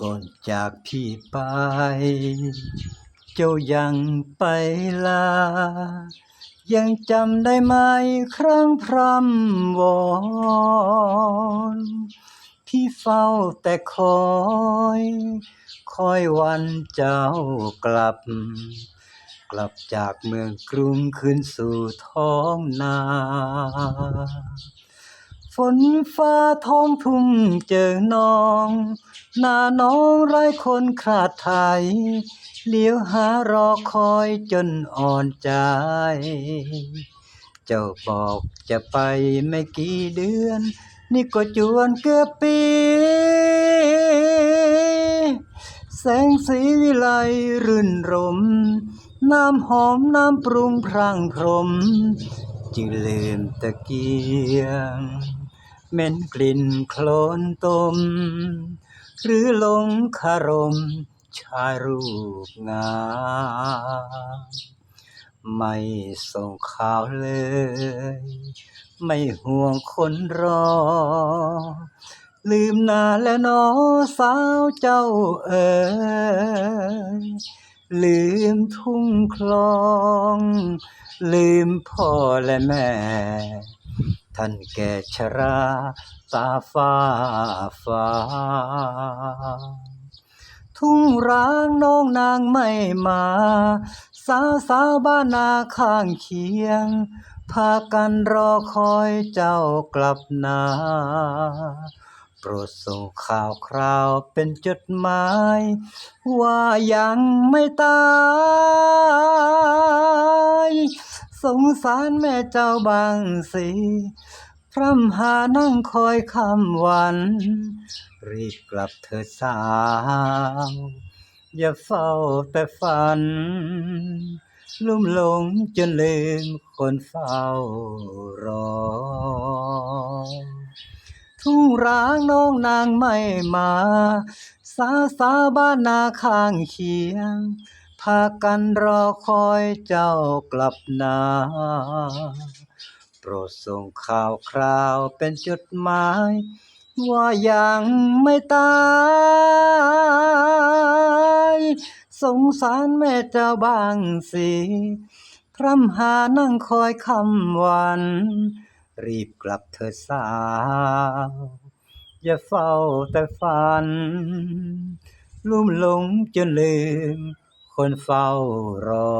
ก่อนจากพี่ไป เจ้ายังไปลา ยังจำได้ไหมครั้งพร่ำวอนพี่เฝ้าแต่คอย คอยวันเจ้ากลับ กลับจากเมืองกรุงคืนสู่ท้องนา ฝนฟ้าท้องทุ่งเจอน้อง หน้าน้องไร้คนขาดไทยเลี้ยวหารอคอยจนอ่อนใจ เจ้าบอกจะไปไม่กี่เดือน นี่ก็จวนเกือบปี แสงสีวิไลรื่นรม น้ำหอมน้ำปรุงพรางพรมจึงลืมตะเกียงเหม็นกลิ่นโคลนตม หรือลงคารมชายรูปงามไม่ส่งข่าวเลย ไม่ห่วงคนรอ ลืมหน้าแล้วหนอสาวเจ้าเอ๋ยลืมทุ่งคลอง ลืมพ่อและแม่ ท่านแก่ชราตาฟ้าฟ้า ทุ่งร้างน้องนางไม่มา สาวสาวบ้านนาข้างเคียง พากันรอคอยเจ้ากลับนาโปรดส่งข่าวคราวเป็นจดหมาย ว่ายังไม่ตาย สงสารแม่เจ้าบางสิพร่ำหานั่งคอยคำวัน รีบกลับเถิดสาว อย่าเฝ้าแต่ฝัน ลุ่มหลงจนลืมคนเฝ้ารอ ทุ่งร้างน้องนางไม่มา สาสาบ้านนาข้างเคียง พากันรอคอยเจ้ากลับนา โปรดส่งข่าวคราวเป็นจดหมาย ว่ายังไม่ตายสงสารแม่เจ้าบางสิพร่ำหานั่งคอยคำวัน รีบกลับเถิดสาว อย่าเฝ้าแต่ฝัน ลุ่มหลงจนลืม คนเฝ้ารอ